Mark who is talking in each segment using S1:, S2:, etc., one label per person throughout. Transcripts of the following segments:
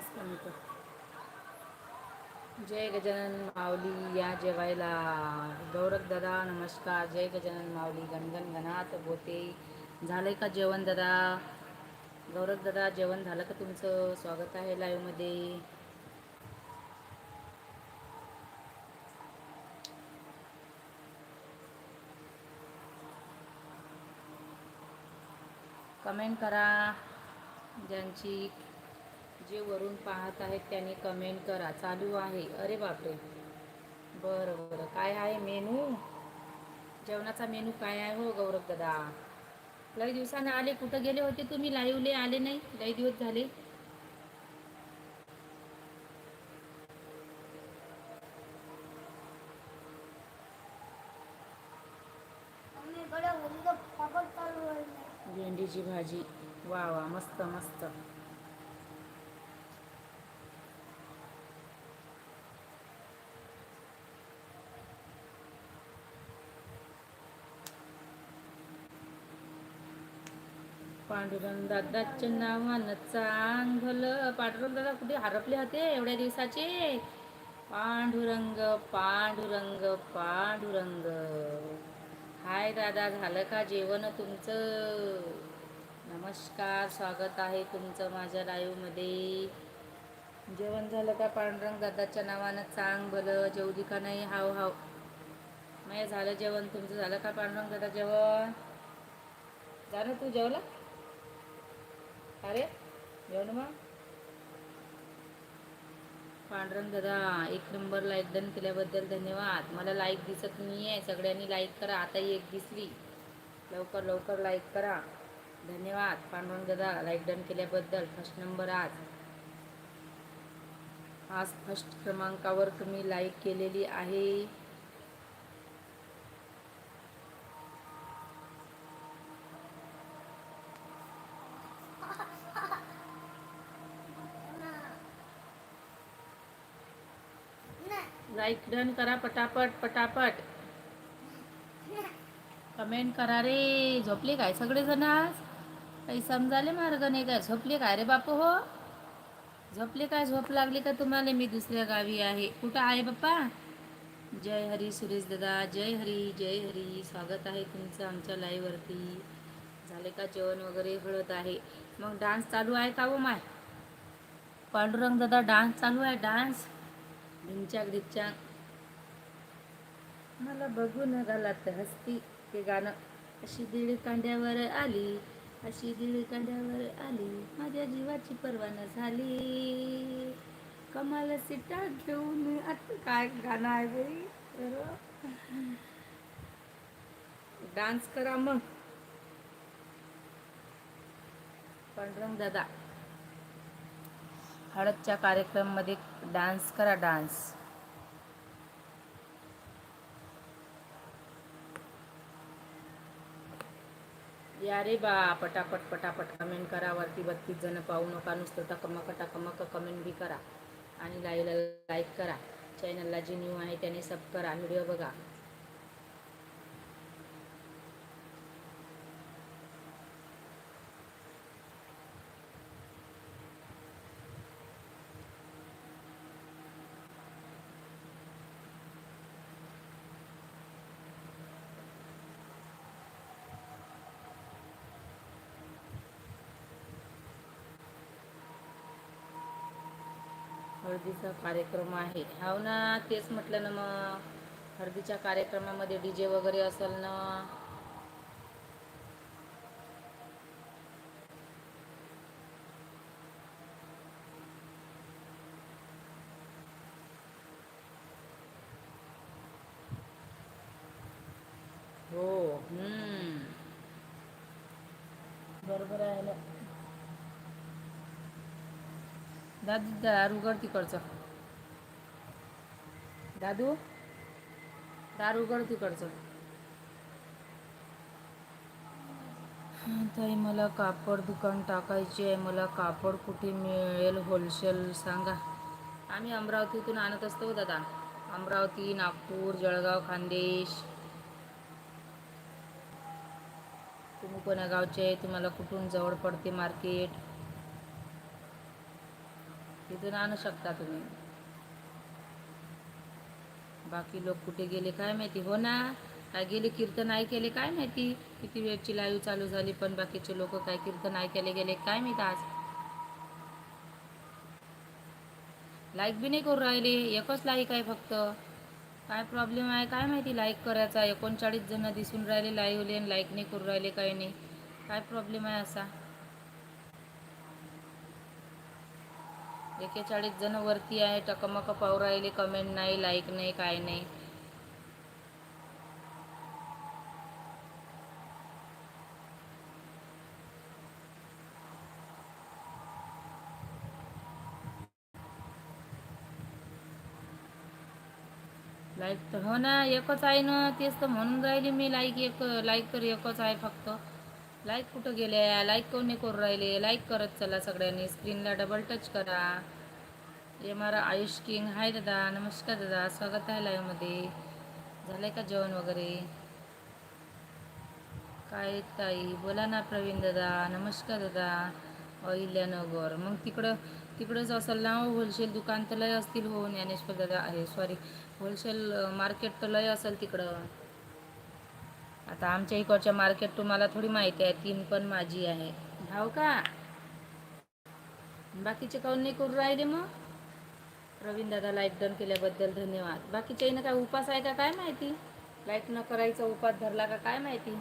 S1: कर. जय गजानन माऊली या जेवायला. गौरख दादा नमस्कार. जय गजानन माऊली गणगण गणात बोते झालंय का जेवण दादा? गौरख दादा जेवण झालं का तुमचं? स्वागत आहे लाईव्हमध्ये कमेंट करा ज्यांची जे वरून पाहत आहेत त्यांनी कमेंट करा. चालू आहे. अरे बापरे. बरं बरं. काय आहे मेनू? जेवणाचा मेनू काय आहे हो गौरव दादा? लई दिवसानं आले. कुठं गेले होते तुम्ही? लाईव्हले आले नाही? लई दिवस झाले. भेंडीची भाजी. वा वा. मस्त मस्त. पांडुरंग दादाच्या चांग भलं पांडुरंग दादा कुठे हरपले होते एवढ्या दिवसाचे? पांडुरंग पांडुरंग पांडुरंग. हाय दादा झालं का जेवण तुमचं? नमस्कार स्वागत आहे तुमचं माझ्या लाईव्हमध्ये. जेवण झालं का पांडुरंग दादाच्या नावानं चांग भलं जेवली का नाही? हाव हाव. माझ्या झालं जेवण तुमचं झालं का पांडुरंग दादा जेवण? झालं तू जेवला? अरे जेवण मग? पांडुरंग दादा एक नंबर लाईक डन केल्याबद्दल धन्यवाद. मला लाईक दिसत नाही आहे सगळ्यांनी लाईक करा. आता एक दिसली. लवकर लवकर लाईक करा. धन्यवाद. पांडुरंग दादा लाईक डन केल्याबद्दल. फर्स्ट नंबर आज. आज फर्स्ट क्रमांकावर तुम्ही लाईक केलेली आहे. लाईक डन करा पटापट पटापट. कमेंट करा रे. झोपले काय सगळेजण आज? काही समजाले मार्ग नाही काय? झोपले काय रे बापू हो? झोपले काय? झोप लागली का तुम्हाला? मी दुसऱ्या गावी आहे. कुठं आहे बाप्पा? जय हरी सुरेश दादा. जय हरी जय हरी. स्वागत आहे तुमचं आमच्या लाईव्हवरती झाले का जेवण वगैरे? हळद आहे. मग डान्स चालू आहे का हो माय? पांडुरंग दादा डान्स चालू आहे डान्स ढिंचाक ढिंचाक मला बघून घालात हसती ते गाणं. अशी दीड कांड्यावर आली अशी दीड कांड्यावर आली माझ्या जीवाची परवाना झाली. कमाल सिटा घेऊन आता काय गाणं आहे बाई? डान्स करा मग. पांडुरंग दादा. हळदच्या कार्यक्रममध्ये डान्स करा डान्स. या रे बा पटापट पटापट कमेंट करा वरती बत्तीस जण पाहू नका नुसतं टकमक टकमक कमेंट बी करा. आणि लाईला लाईक करा. चॅनलला जी न्यू आहे त्याने सब करा व्हिडिओ बघा. हळदीचा कार्यक्रम आहे. हो ना तेच म्हटलं ना मग. हळदीच्या कार्यक्रमामध्ये डी जे वगैरे असेल ना. हो हम्म. बरोबर आहे ना. दादू दारू उघड तिकडचं. दादू? दारू उघड तिकडचं. ताई मला कापड दुकान टाकायचे आहे. मला कापड कुठे मिळेल होलसेल सांगा. आम्ही अमरावतीतून आणत असतो हो दादा. अमरावती नागपूर जळगाव खानदेश. तुम्ही कोण्या गावचे आहे? तुम्हाला कुठून जवळ पडते मार्केट तिथून आणू शकता तुम्ही. बाकी लोक कुठे गेले काय माहिती? हो ना. काय गेले कीर्तन नाही केले काय माहिती? किती वेळची लाईव्ह चालू झाली पण बाकीचे लोक काय कीर्तन नाही केले गेले काय माहिती आज? लाईक बी नाही करू राहिले. एकच लाईक आहे फक्त. काय प्रॉब्लेम आहे? काय माहिती लाईक करायचा? एकोणचाळीस जण दिसून राहिले लाईव्हले आणि लाईक नाही करू राहिले काही नाही. काय प्रॉब्लेम आहे असा? एकेचाळीस जण वरती आहे. टकमक पाहू राहिले. कमेंट नाही लाईक नाही काय नाही. लाईक तर हो ना एकच आहे ना तेच तर म्हणून राहिली मी लाईक एक लाईक तर एकच आहे फक्त. लाईक कुठं गेल्या लाईक कोण नाही करू राहिले? लाईक करत चला सगळ्यांनी. स्क्रीनला डबल टच करा. हे मारा आयुष किंग. हाय दादा. नमस्कार दादा. स्वागत आहे लाईव्हमध्ये झालंय का जेवण वगैरे? काय ताई? बोला ना प्रवीण दादा. नमस्कार दादा. अहिल्यानगर. मग तिकडं तिकडंच असेल ना? होलसेल दुकान तर लय असतील हो ज्ञानेश्वर दादा. आहे सॉरी होलसेल मार्केट तर लय असेल तिकडं. आता आमच्या इकडच्या मार्केट तुम्हाला थोडी माहिती आहे तीन पण माझी आहे. भाव का? बाकीचे काऊन नाही करू राहिले मग? प्रवीण दादा लाईक डन केल्याबद्दल धन्यवाद. बाकीच्या काय उपास आहे का काय माहिती? लाईक न करायचा उपास धरला का काय माहिती?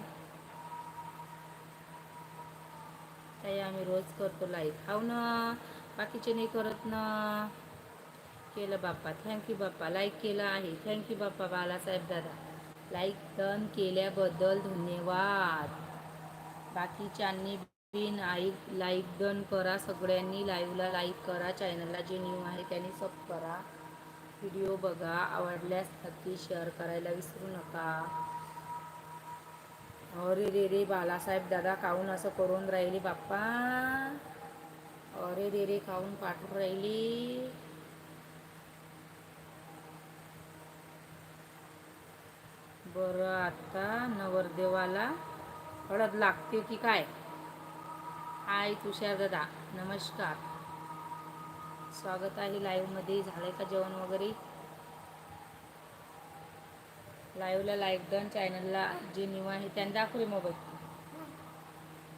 S1: ताई आम्ही रोज करतो लाईक हाव ना? बाकीचे नाही करत ना? केलं बाप्पा. थँक्यू बाप्पा. लाईक केलं आहे. थँक्यू बाप्पा बालासाहेब दादा. लाईक डन केल्याबद्दल धन्यवाद. बाकीच्यांनी बिन आई लाईक डन करा. सगळ्यांनी लाईव्हला लाईक करा. चॅनलला जे न्यू आहे त्यांनी सब करा. व्हिडिओ बघा. आवडल्यास नक्की शेअर करायला विसरू नका. अरे रे रे बालासाहेब दादा काहून असं करून राहिले बाप्पा. अरे रे रे काहून पाठवून राहिली. बरं आता नवरदेवाला हळद लागते की काय? हाय तुषार दादा नमस्कार. स्वागत आहे लाईव्हमध्ये झालंय का जेवण वगैरे? लाईव्हला लाईक डन चॅनलला जे निवा आहे त्यांना दाखवले मोबाईल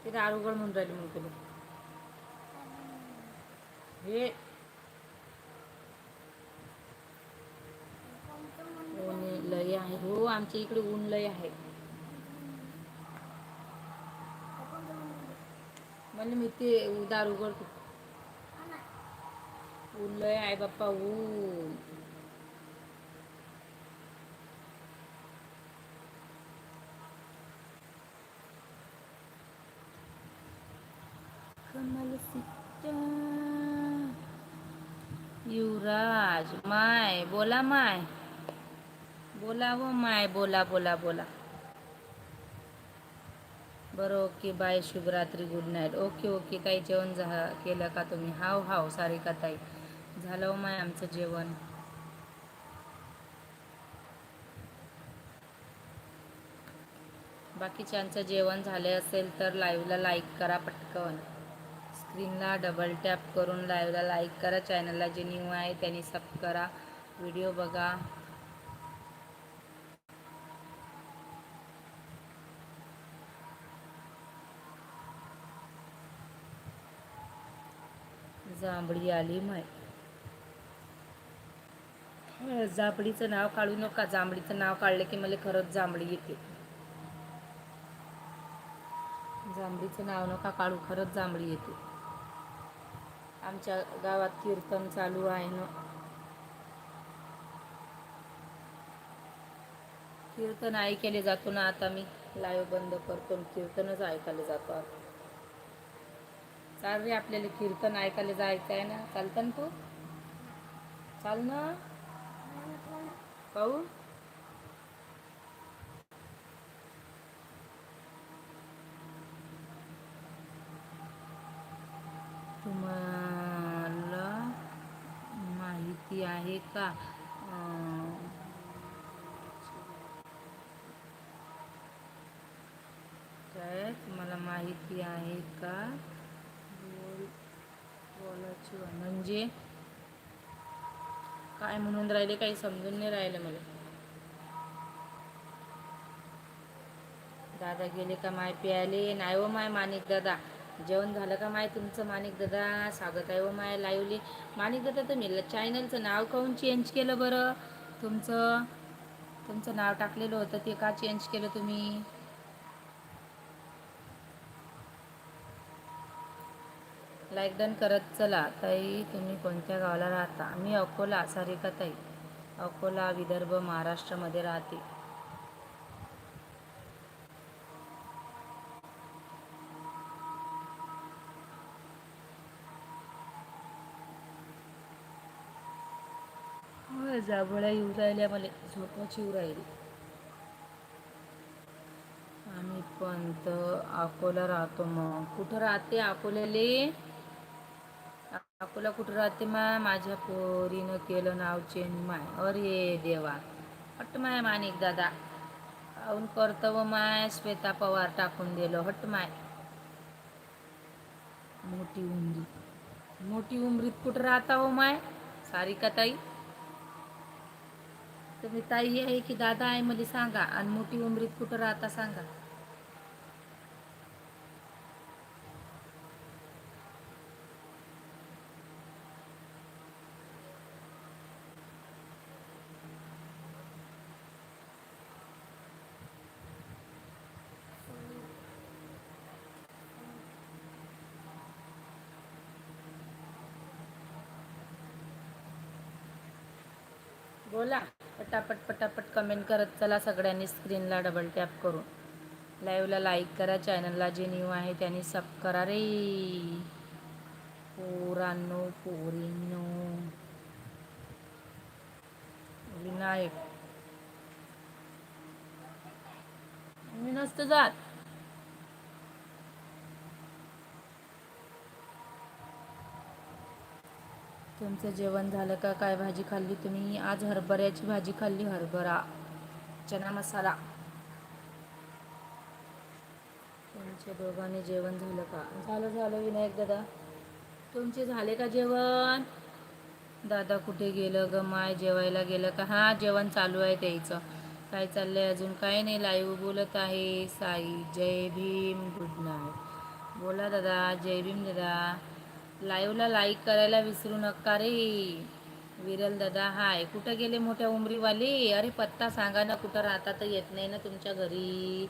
S1: ते दारुगड म्हणून राहिले मग तुला हे ऊन लय आहे हो आमच्या इकडे ऊन लय आहे. म्हणजे मी ते उदार उघडतो. ऊन लय आहे बाप्पा ऊन. कमल युवराज माय बोला माय. बोला व माय बोला बोला बोला. बरं ओके बाय शुभरात्री गुड नाईट ओके ओके काही जेवण झा केलं का तुम्ही? हाव हाव सारिका ताई? झालं हो माय आमचं जेवण. बाकीच्यांचं जेवण झाले असेल तर लाईव्हला लाईक करा पटकन. स्क्रीनला डबल टॅप करून लाईव्हला लाईक करा. चॅनलला जे न्यू आहे त्यांनी सब करा. व्हिडिओ बघा. जांभळी आली माय. जांभळीचं नाव काढू नका. जांभळीचं नाव काढलं की मला खरंच जांभळी येते. जांभळीचं नाव नका काढू खरंच जांभळी येते. आमच्या गावात कीर्तन चालू आहे ना. कीर्तन ऐकायला जातो ना आता मी. लाईव्ह बंद करतो कीर्तनच ऐकायला जातो आता. चाल रे आपल्याला कीर्तन ऐकायला जायचं आहे ना. चालतं ना तू? चाल ना. पाहू. तुम्हाला माहिती आहे का? अं, काय तुम्हाला माहिती आहे का? बोलाची म्हणजे काय म्हणून राहिले काही समजून नाही राहिलं मला. दादा गेले का माय प्याले नाही हो माय माणिक दादा. जेवण झालं का माय? तुमचं माणिक दादा? स्वागत आहे व माय लाईवली. माणिक दादा तुम्ही चॅनलचं नाव काऊन चेंज केलं बरं? तुमचं तुमचं नाव टाकलेलं होतं ते का चेंज केलं तुम्ही? लाईक डन करत चला. ताई तुम्ही कोणत्या गावाला राहता? मी अकोला सारिका ताई. अकोला विदर्भ महाराष्ट्रामध्ये राहते. होय, येऊ राहिल्या मला. झोपाची येऊ राहिली. आम्ही पण तर अकोला राहतो मग. कुठं राहते अकोल्याले? अकोला कुठं राहते माय माझ्या पोरीनं केलं नाव चेंज माय अरे देवा. हट माय माणिक दादा. काऊन करतं व माय? श्वेता पवार टाकून दिलं. हट माय. मोठी उमरी. मोठी उमरीत कुठं राहता हो माय? सारिका ताई. तुम्ही ताई आहे की दादा आहे, मला सांगा. आणि मोठी उमरीत कुठं राहता सांगा. पटापट पटापट कमेंट करत चला सगळ्यांनी स्क्रीनला डबल टॅप करून. लाईव्हला लाईक करा चॅनलला जे न्यू आहे त्यांनी सब करा रे. पोरांनो पोरींनो. विनायक. मी नसतं जात. तुमचं जेवण झालं का? काय भाजी खाल्ली तुम्ही? आज हरभऱ्याची भाजी खाल्ली हरभरा. चना मसाला. तुमच्या दोघांनी जेवण झालं का? झालं झालं विनायक दादा. तुमचे झाले का जेवण? दादा कुठे गेलं ग माय? जेवायला गेलं का? हां जेवण चालू आहे त्याचं. काय चाललंय अजून? काय नाही लाईव्ह बोलत आहे. साई जय भीम गुड नाईट बोला दादा जय भीम दादा. लाईव्हला लाईक करायला विसरू नका रे. विरल दादा हाय. कुठं गेले मोठ्या उमरीवाले? अरे पत्ता सांगा ना कुठं राहता तर येत नाही ना तुमच्या घरी.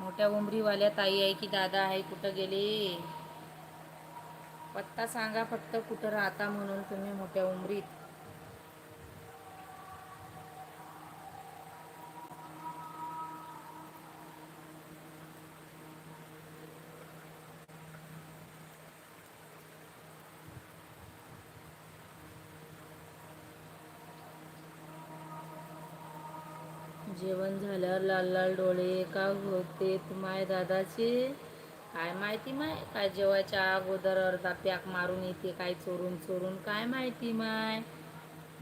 S1: मोठ्या उमरीवाल्या ताई आहे की दादा आहे कुठं गेले? पत्ता सांगा फक्त कुठं राहता म्हणून तुम्ही मोठ्या उमरीत. जेवण झाल्यावर लाल लाल डोळे का होते माय दादाचे? काय माहिती माय? काय जेवायच्या अगोदर अर्धा पॅक मारून येते काय चोरून चोरून? काय माहिती माय?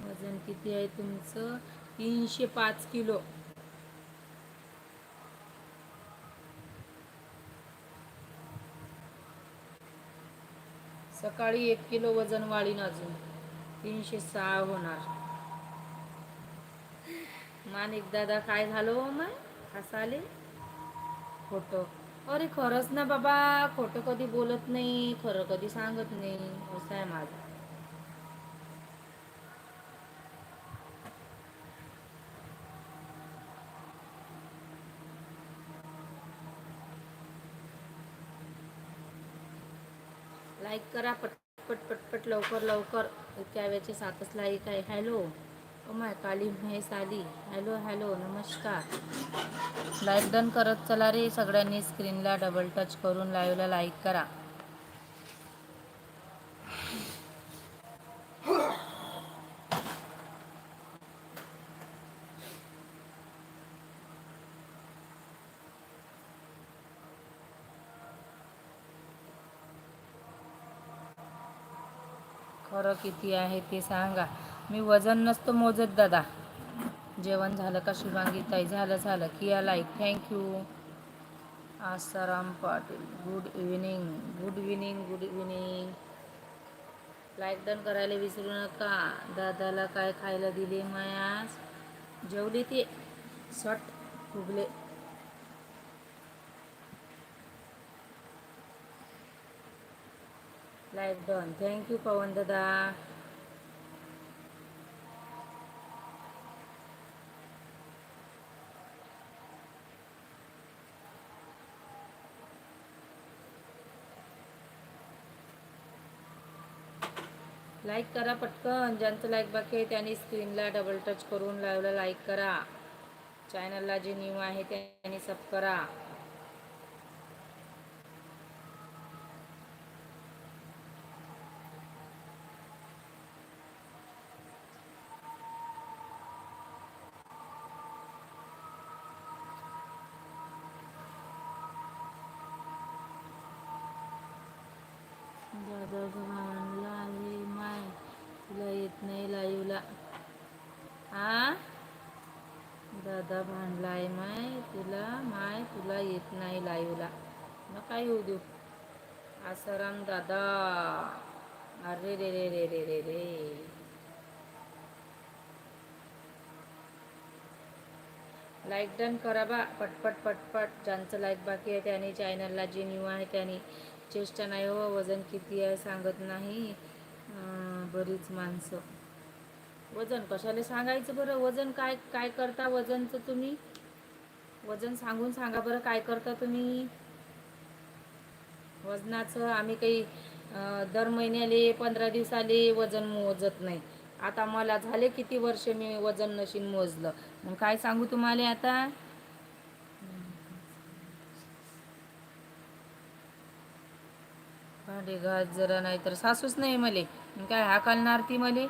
S1: वजन किती आहे तुमचं? तीनशे पाच किलो. सकाळी एक किलो वजन वाढीन अजून. तीनशे सहा होणार. मानिक दादा काय झालो माय हसाले. खोटो. अरे खरच ना बाबा, खोटं कधी बोलत नाही, खर कधी सांगत नाही, असं आहे माझं. लाईक करा पटपट पटपट लवकर लवकर. इतक्या वेळेचे सातच लाईक आहे, हॅलो. ओ काली महेश आली हॅलो हॅलो नमस्कार. लाईक डन करत चला रे सगळ्यांनी स्क्रीनला डबल टच करून लाईव्हला लाईक करा. खरं किती आहे ते सांगा. मी वजन नसतो मोजत दादा. जेवण झालं का शुभांगी? ताई झालं झालं. KIA like thank you Asaram Patil good evening good evening good evening like done करायला विसरू नका. दादाला काय खायला दिले मयास जेवली ते. सट फुगले. Like done thank you Pawan दादा. लाईक करा पटकन. ज्यांचं लाईक बाकी आहे त्यांनी स्क्रीनला डबल टच करून लाईव्हला लाईक करा. चॅनलला जे न्यू आहे त्यांनी सब करा दादा भांडला आहे माय तुला येत नाही लाईव्हला आ दादा भांडला आहे माय तुला माय तुला येत नाही लाईव्हला मग काय येऊ देऊ आसाराम दादा अरे रे रे रे रे रे रे लाईक डन करा बा. पटपट पटपट. ज्यांचं लाईक बाकी आहे त्याने चॅनलला जे न्यू आहे त्याने चेष्टा नाही हो वजन किती आहे सांगत नाही. बरीच माणसं. वजन कशाला सांगायचं बरं? वजन काय काय करता वजनचं तुम्ही? वजन सांगून सांगा बरं काय करता तुम्ही? वजनाचं आम्ही काही दर महिन्याले पंधरा दिवसाले वजन मोजत नाही. आता मला झाले किती वर्ष मी वजन नशीन मोजलं? मग काय सांगू तुम्हाला आता? भांडे घास जरा नाही तर सासूच नाही मले. काय हा घालणार ती मले?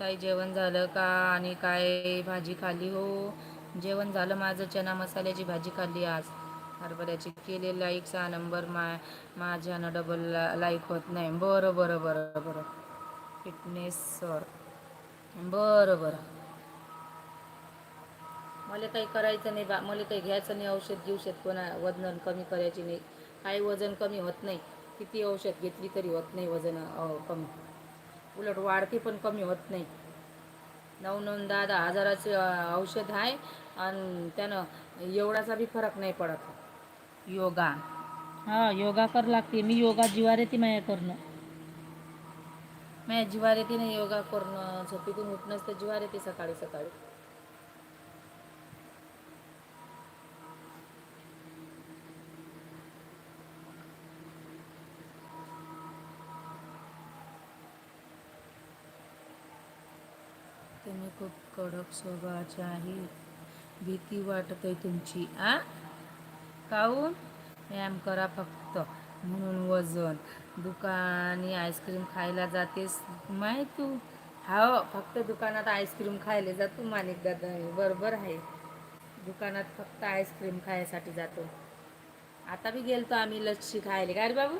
S1: ताई जेवण झालं का? आणि काय भाजी खाल्ली हो? जेवण झालं माझं चना मसाल्याची भाजी खाल्ली आज. हरभऱ्याची केले लाईक सहा नंबर मा माझ्यानं डबल लाईक होत नाही. बरं बरं बरं बरं. फिटनेस सर बरं बरं. मला काही करायचं नाही बा मला काही घ्यायचं नाही औषध घेऊशत कोणा वजन कमी करायची नाही. काही वजन कमी होत नाही. किती औषध घेतली तरी होत नाही वजन कमी. उलट वाढते पण कमी होत नाही. नऊ नऊ दहा दहा हजाराचे औषध आहे आणि त्यानं एवढाचा बी फरक नाही पडत. योगा. हा योगा कर लागते. मी योगा जिवार येते माया करणं. माझ्या जिवार येते ना योगा करणं झोपेतून उठणंच तर जिवार येते सकाळी सकाळी तुम्ही खूप कडक स्वभावाचे आहे. भीती वाटत आहे तुमची आ? काऊन व्यायाम करा फक्त म्हणून वजन. दुकानी आईस्क्रीम खायला जातेस. माहीत तू. हा फक्त दुकानात आईस्क्रीम खायला जातो मालिक दादा. बरोबर आहे. दुकानात फक्त आईस्क्रीम खायसाठी जातो. आता बी गेलतो आम्ही लस्सी खायला. काय रे बाबू?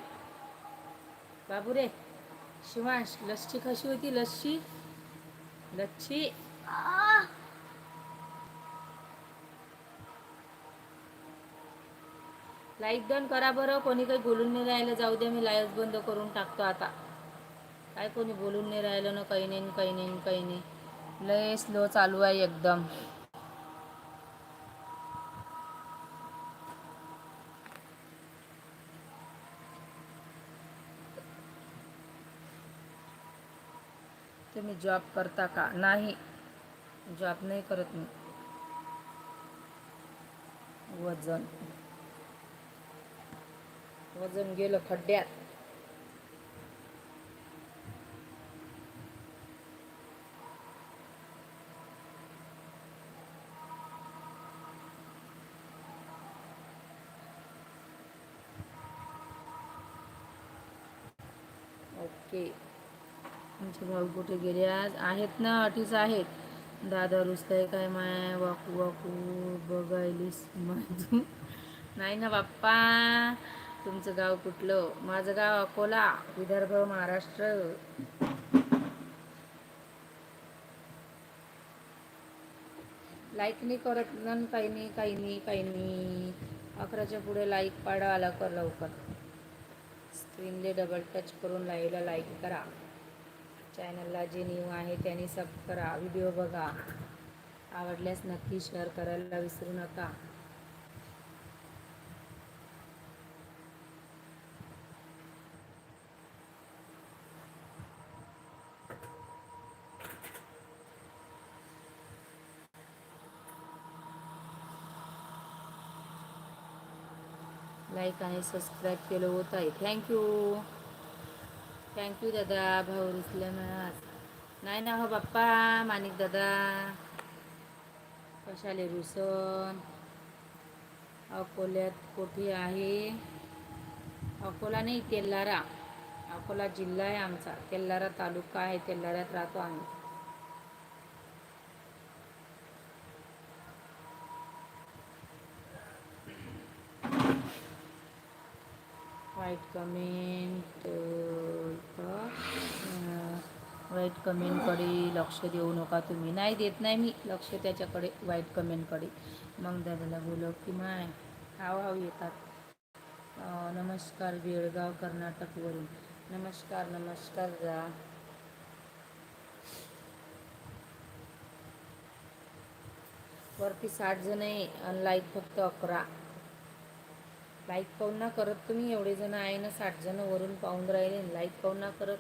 S1: बाबू रे. शिवांश लस्सी कशी होती? लस्सी? लच्छी लाईक डन करा बरं. कोणी काही बोलून नाही राहिलं. जाऊ दे मी लाईव्ह बंद करून टाकतो आता. काय कोणी बोलून नाही राहिलं ना काही नाही काही नाही काही नाही. लय स्लो चालू आहे एकदम. तुम्ही जॉब करता का? नाही. जॉब नाही करत मी. वजन. वजन गेलं खड्ड्यात. ओके. भाऊ कुठे गेले? आज आहेत ना अटीच आहेत. दादा रुसताय काय माय? वाकू वाकू बघायलीस माझू नाही ना बाप्पा. तुमचं गाव कुठलं? माझं गाव अकोला विदर्भ महाराष्ट्र. लाईक नाही करत ना काही नाही काही नाही काही नाही. अकराच्या पुढे लाईक पाडा आला कर लवकर. स्क्रीनले डबल टच करून लाईव्हला लाईक करा. चॅनलला जे न्यू आहे त्यांनी सब करा. व्हिडिओ बघा. आवडल्यास नक्की शेअर करायला विसरू नका. लाईक आणि सबस्क्राईब केलं होत आहे थँक्यू थँक्यू दादा भाऊ रुसल्यानं नाही ना हो बाप्पा माणिक दादा कशाले रुसन अकोल्यात कोठे आहे. अकोला नाही तेल्लारा अकोला जिल्हा आहे आमचा. तेल्लारा तालुका आहे तेल्लाऱ्यात राहतो आम्ही. वाईट कमेंट वाईट कमेंटकडे लक्ष देऊ नका तुम्ही. नाही देत नाही मी लक्ष त्याच्याकडे वाईट कमेंटकडे. मग दादाला बोलव की माय हाव हाव येतात नमस्कार बेळगाव कर्नाटकवरून. नमस्कार नमस्कार जा वरती साठ जण आहे आणि लाईक फक्त अकरा. लाईक पाहून ना करत तुम्ही? एवढे जण आहे ना साठ जण वरून पाहून राहिले. लाईक पाहून ना करत?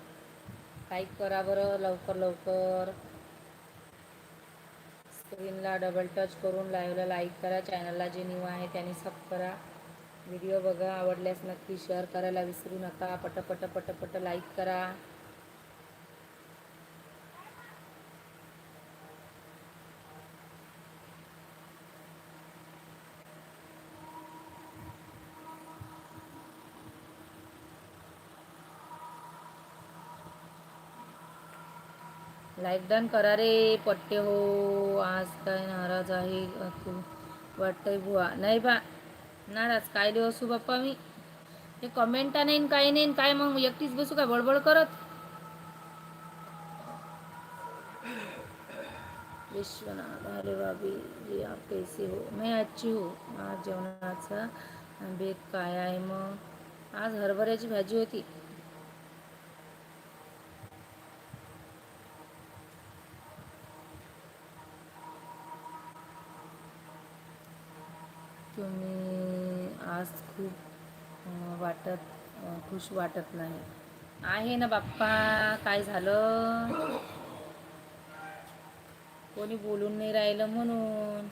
S1: लाईक करा बरं लवकर लवकर. स्क्रीनला डबल टच करून लाईव्हला लाईक करा. चॅनलला जे न्यू आहे त्यांनी सब करा. व्हिडिओ बघा. आवडल्यास नक्की शेअर करायला विसरू नका. पट पट पट पट लाईक करा. लाईक डन करा रे पट्टे हो. आज काय नाराज आहे तू. वाटतंय बुवा. नाही बा नाराज. काय देऊ असू बाप्पा मी? हे कमेंटा नाही काय काही नाही काय मग? एकटीच बसू काय बडबड करत? विश्वनाथ अरे बाबी जी आप कैसे हो? मैं अच्छी हो. आज जेवणाचा बेत काय आहे मग? आज हरभऱ्याची भाजी होती तुम्ही आज खूप अं, वाटत खुश वाटत नाही. आहे ना बाप्पा काय झालं? कोणी बोलून नाही राहिलं म्हणून.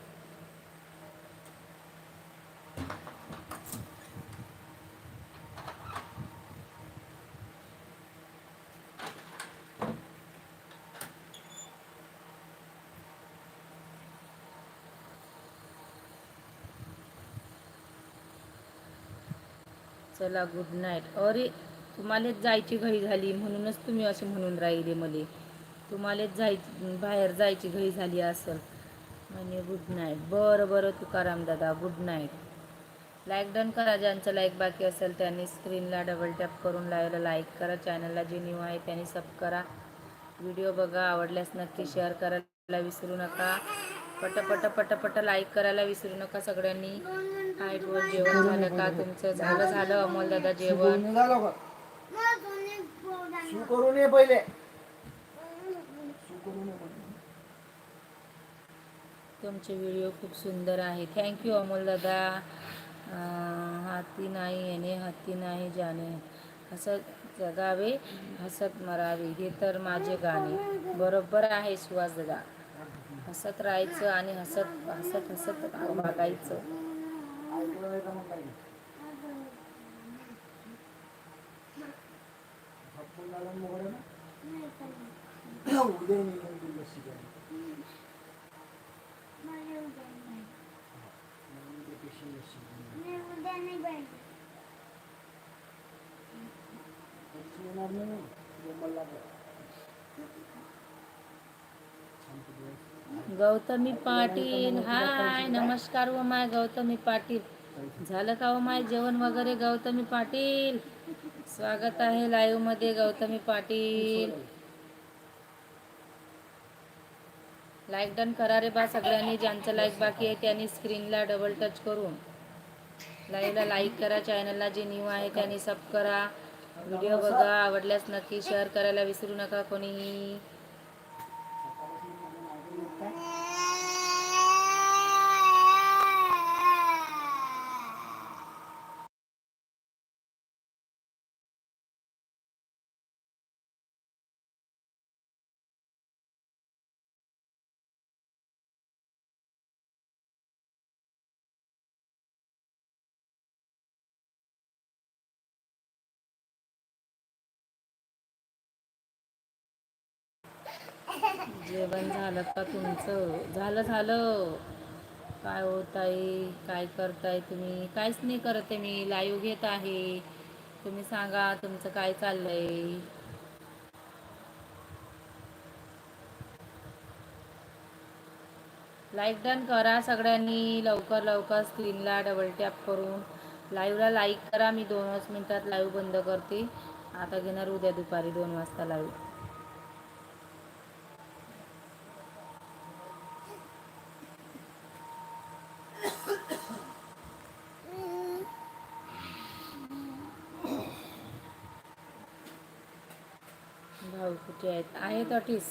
S1: चला गुड नाईट अरे तुम्हालाच जायची घाई झाली म्हणूनच तुम्ही असे म्हणून राहिले मले. तुम्हालाच जाय बाहेर जायची घाई झाली असेल. म्हणे गुड नाईट बरं बरं तुकाराम दादा गुड नाईट लाईक डन करा ज्यांचं लाईक बाकी असेल त्यांनी स्क्रीनला डबल टॅप करून लावायला लाईक करा. चॅनलला जे न्यू आहे त्यांनी सब करा. व्हिडिओ बघा आवडल्यास नक्की शेअर करायला विसरू नका. पट पट पट पट लाईक करायला विसरू नका सगळ्यांनी. हाईटवर जेवण झालं का? तुमचं झालं झालं अमोल दादा जेवण?
S2: पहिले.
S1: तुमचे व्हिडिओ खूप सुंदर आहे. थँक्यू अमोल दादा. हाती नाही येणे हाती नाही जाणे हसत जगावे हसत मरावे. हे तर माझे गाणे. बरोबर आहे सुहास दादा. हसत राहायचं आणि हसत हसत हसत वागायचं.
S2: ऐकलं नाही का मग काही झोपून झालं ना मोगऱ्या ना? उद्या येईन मग तुला लस्सी प्यायला. मग उद्या पेशी लस्सी प्यायला. कधीच येणार नाही. बोंबल लागला छान दिवस
S1: गौतमी पाटील हाय नमस्कार व माय गौतमी पाटील. झालं का व माय जेवण वगैरे गौतमी पाटील? स्वागत आहे लाईव्हमध्ये गौतमी पाटील. लाईक डन करा रे बा सगळ्यांनी ज्यांचं लाईक बाकी आहे त्यांनी स्क्रीनला डबल टच करून. लाईव्हला लाईक करा चॅनलला जे न्यू आहे त्यांनी सब करा. व्हिडिओ बघा आवडल्यास नक्की शेअर करायला विसरू नका कोणीही. जेवण झालं का तुमचं? झालं झालं. काय होत आहे काय करताय तुम्ही? काहीच नाही करत आहे मी. लाईव्ह घेत आहे. तुम्ही सांगा तुमचं काय चाललंय? लाईक डन करा सगळ्यांनी. लवकर लवकर स्क्रीनला डबल टॅप करून. लाईव्हला लाईक करा. मी दोनच मिनिटात लाईव्ह बंद करते. आता घेणार उद्या दुपारी दोन वाजता लाईव्ह. भाऊ आहेत आहेत अटीस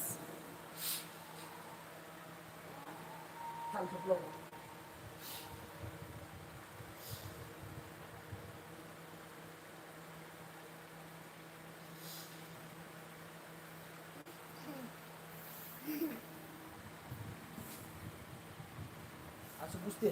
S2: असं पुसते